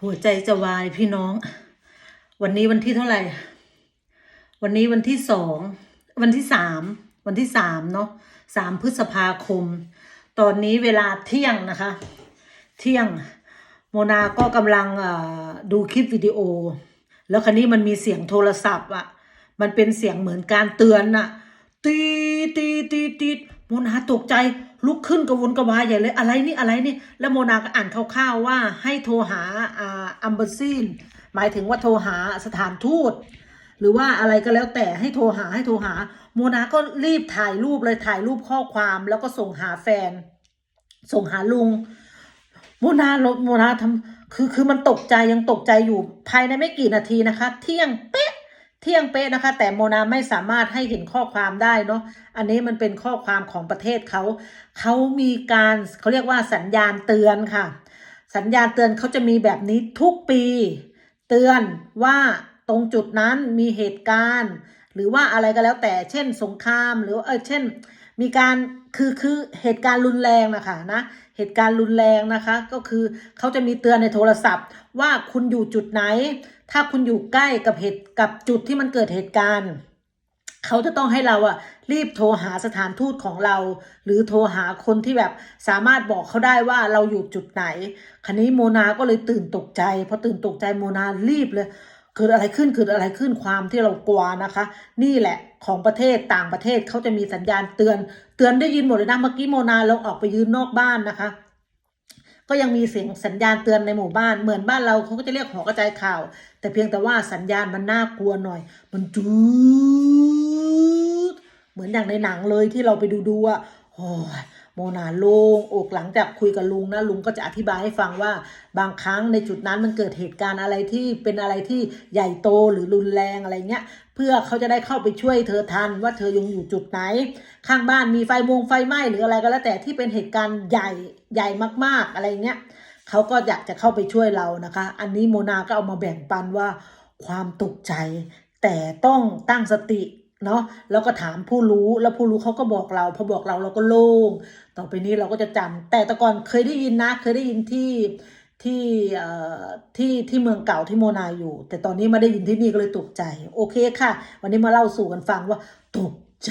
หัวใจจะวายพี่น้อง วันนี้วันที่เท่าไหร่ วันนี้วันที่สอง วันที่สาม วันที่สามเนาะสามพฤษภาคม ตอนนี้เวลาเที่ยงนะคะ เที่ยง โมนาก็กำลังดูคลิปวิดีโอ แล้วคันนี้มันมีเสียงโทรศัพท์อะ มันเป็นเสียงเหมือนการเตือนน่ะตีตีตีตี โมนาตกใจลุกขึ้นกระวนกระวายใหญ่เลยอะไรนี่อะไรนี่ แล้วโมนาก็อ่านคร่าวๆว่าให้โทรหาอ่าอัมเบอร์ซีนหมายถึงว่าโทรหาสถานทูต หรือว่าอะไรก็แล้วแต่ให้โทรหาให้โทรหา โมนาก็รีบถ่ายรูปเลยถ่ายรูปข้อความแล้วก็ส่งหาแฟน ส่งหาลุง โมนาโมนาทำคือคือมันตกใจยังตกใจอยู่ภายในไม่กี่นาทีนะคะ เที่ยงเป๊ะ เที่ยงเป๊ะนะคะ แต่โมนาไม่สามารถให้เห็นข้อความได้เนาะอันนี้มันเป็นข้อความของประเทศเขาเขามีการเขาเรียกว่าสัญญาณเตือนค่ะ สัญญาณเตือนเขาจะมีแบบนี้ทุกปี เตือนว่าตรงจุดนั้นมีเหตุการณ์ หรือว่าอะไรก็แล้วแต่เช่นสงครามหรือเออเช่น มีการคือคือเหตุการณ์รุนแรงนะคะนะ เหตุการณ์รุนแรงนะคะ ก็คือเขาจะมีเตือนในโทรศัพท์ ว่าคุณอยู่จุดไหน ถ้าคุณอยู่ใกล้กับเหตุกับจุดที่มันเกิดเหตุการณ์เขาจะต้องให้เราอะรีบโทรหาสถานทูตของเรา หรือโทรหาคนที่แบบสามารถบอกเขาได้ว่าเราอยู่จุดไหนคันนี้โมนาก็เลยตื่นตกใจพอตื่นตกใจโมนารีบเลย เกิดอะไรขึ้นเกิดอะไรขึ้นความที่เรากลัวนะคะ นี่แหละของประเทศต่างประเทศเขาจะมีสัญญาณเตือน เตือนได้ยินหมดเลยนะเมื่อกี้โมนาลงออกไปยืนนอกบ้านนะคะ ก็ยังมีเสียงสัญญาณเตือนในหมู่บ้าน เหมือนบ้านเราเขาก็จะเรียกหอกระจายข่าว แต่เพียงแต่ว่าสัญญาณมันน่ากลัวหน่อย มันจูดเหมือนอย่างในหนังเลยที่เราไปดูดูอะโอ้ย โมนาโลงอกหลังจากคุยกับลุงนะลุงก็จะอธิบายให้ฟังว่า บางครั้งในจุดนั้นมันเกิดเหตุการณ์อะไรที่เป็นอะไรที่ใหญ่โตหรือรุนแรงอะไรเงี้ยเพื่อเขาจะได้เข้าไปช่วยเธอทันว่าเธอยังอยู่จุดไหน ข้างบ้านมีไฟมงไฟไหม้หรืออะไรก็แล้วแต่ที่เป็นเหตุการณ์ใหญ่ใหญ่มากๆอะไรเงี้ยเขาก็อยากจะเข้าไปช่วยเรานะคะ อันนี้โมนาก็เอามาแบ่งปันว่าความตกใจ แต่ต้องตั้งสติ เนาะแล้วก็ถามผู้รู้แล้วผู้รู้เขาก็บอกเราพอบอกเราเราก็โล่งต่อไปนี้เราก็จะจำแต่แต่ก่อนเคยได้ยินนะ เคยได้ยินที่ที่เอ่อที่ที่เมืองเก่าที่โมนาอยู่ แต่ตอนนี้มาได้ยินที่นี่ก็เลยตกใจ โอเคค่ะ วันนี้มาเล่าสู่กันฟังว่าตกใจ